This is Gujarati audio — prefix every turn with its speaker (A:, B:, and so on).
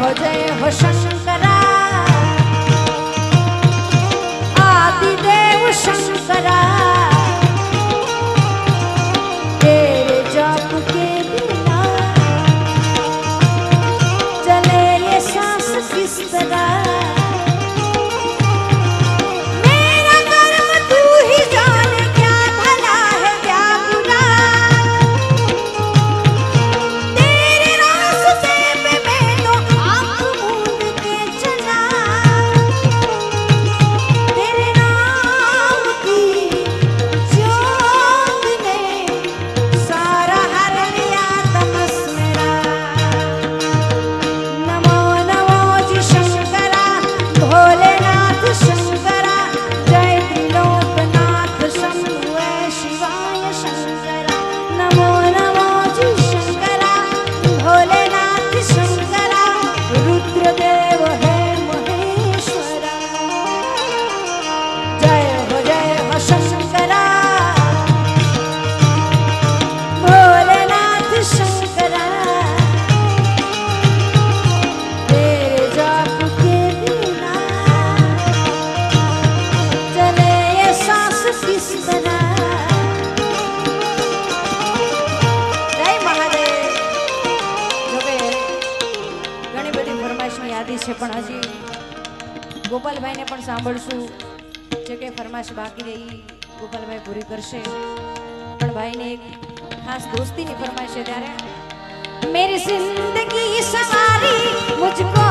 A: हो जय हो शंकर છે, પણ હજી ગોપાલભાઈને પણ સાંભળશું. જે કે ફરમાશ બાકી રહી ગોપાલભાઈ પૂરી કરશે. પણ ભાઈને એક ખાસ દોસ્તીની ફરમાઈશ છે ત્યારે, મેરી જિંદગી સવારી મુજકો